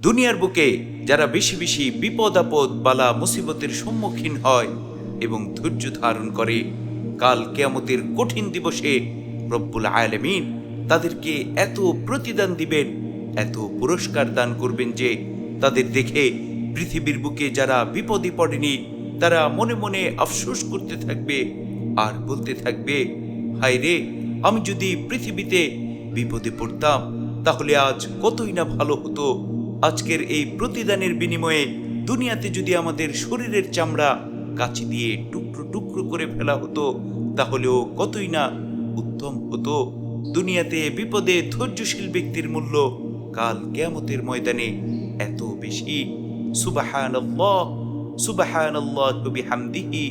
দুনিয়ার বুকে যারা বেশি বেশি বিপদ আপদ, বালা মুসিবতের সম্মুখীন হয় এবং ধৈর্য ধারণ করে, কাল কেয়ামতের কঠিন দিবসে রব্বুল আয়ালামিন তাদেরকে এত প্রতিদান দিবেন, এত পুরস্কার দান করবেন যে তাদের দেখে পৃথিবীর বুকে যারা বিপদে পড়েনি, তারা মনে মনে আফসোস করতে থাকবে আর বলতে থাকবে, হায় রে, আমি যদি পৃথিবীতে বিপদে পড়তাম, তাহলে আজ কতই না ভালো হতো। আজকের এই প্রতিদানের বিনিময়ে দুনিয়াতে যদি আমাদের শরীরের চামড়া কাচি দিয়ে টুকরো টুকরো করে ফেলা হতো, তাহলেও কতই না উত্তম হতো। দুনিয়াতে বিপদে ধৈর্যশীল ব্যক্তির মূল্য কাল কেয়ামতের ময়দানে এত বেশি। সুবাহানাল্লাহ সুবাহানাল্লাহ বিহামদিহি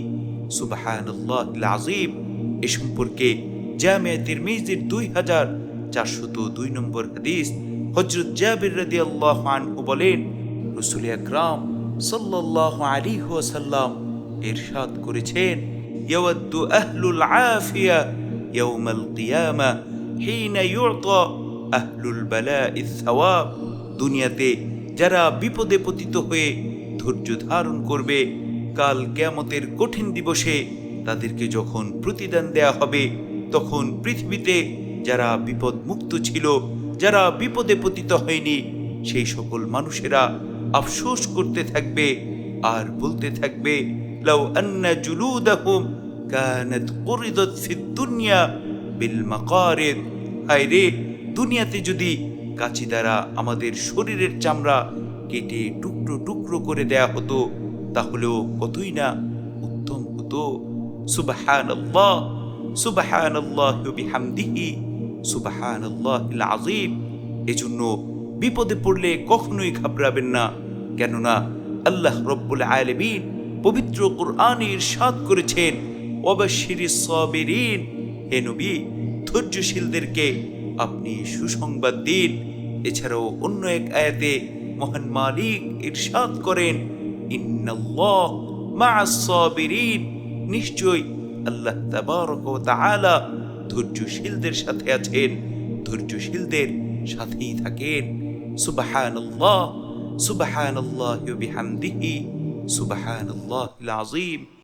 এ সম্পর্কে জামিয়া তিরমিজির দুই হাজার চারশত দুই নম্বর হাদিস হজরত জাবির রাদি আল্লাহ আনহু বলেন, রসুল আকরাম সাল্লাহ আলী ওয়াসাল্লাম এরশাদ করেছেন ইয়াওয়াদ্দু আহলুল আফিয়া ইয়াউমাল কিয়ামা হিনা ইউতা আহলুল বালা'i থাওয়াব দুনিয়াতে যারা বিপদে পতিত হয়ে ধৈর্য ধারণ করবে, কাল কেয়ামতের কঠিন দিবসে তাদেরকে যখন প্রতিদান দেয়া হবে, তখন পৃথিবীতে যারা বিপদ মুক্ত ছিল যারা বিপদে পতিত হয়নি, সেই সকল মানুষেরা আফসোস করতে থাকবে আর বলতে থাকবে, লাউ আন্না জুলুদাহুম কানাত কুরিদাত ফিদ দুনিয়া বিল মাকারিদ। হায় রে, দুনিয়াতে যদি কাচি দ্বারা আমাদের শরীরের চামড়া কেটে টুকরো টুকরো করে দেয়া হতো, তাহলেও কতই না উত্তম হতো। সুবহানাল্লাহ সুবহানাল্লাহ বিহামদিহি। সুবহানাল্লাহিল আযীম এজন্য বিপদে পড়লে কখনোই ঘাবড়াবেন না। কেননা আল্লাহ রব্বুল পবিত্র করেছেন সাবিরিন হে নবী, ধৈর্যশীলদেরকে আপনি সুসংবাদ দিন। এছাড়াও অন্য এক আয়াতে মহান মালিক ইরশাদ করেন, ইন্নাল্লাহ সাবিরিন নিশ্চয় আল্লাহ তাবারক ওয়া তাআলা ধৈর্যশীলদের সাথে আছেন ধৈর্যশীলদের সাথেই থাকেন। সুবহানাল্লাহ সুবহানাল্লাহি ওয়া বিহামদিহি সুবহানাল্লাহিল আযীম।